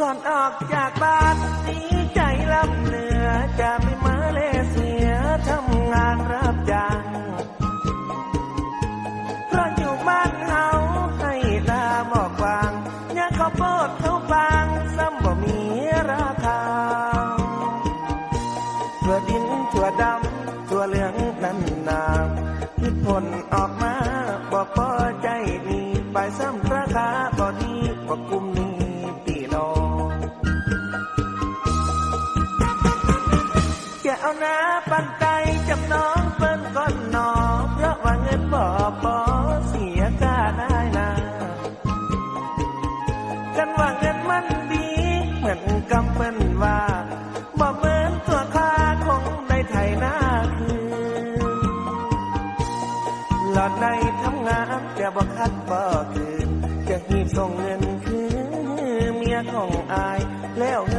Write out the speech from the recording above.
ก่อนออกจากบ้านดีใจลำเหนือจะไปมาเลเซียทำงานรับจ้างเพราะอยู่บ้านเฮาให้ตาหมอกวางยาข้าวโพดข้าฟางซ้ำบ่มีราคาถั่วดินถั่วดำถั่วเหลืองนั่นนาที่ผลออกมาบอกพอใจดีไปซ้ำราคาบ่ดีกว่ากลุ่ม เอาหน้าปันใจจำน้องเปิ้นก่อนนอเพราะว่าเงินบ่พอเสียก็ได้นะกันว่าเงินมันดีเหมือนกำเปิ้นว่าบ่เหมือนตัวค่าคงได้ไถนาคืนหลอดในทำงานแต่บ่คัดบ่คืนจะหีบส่งเงินคืนเมียของอายแล้วเงิน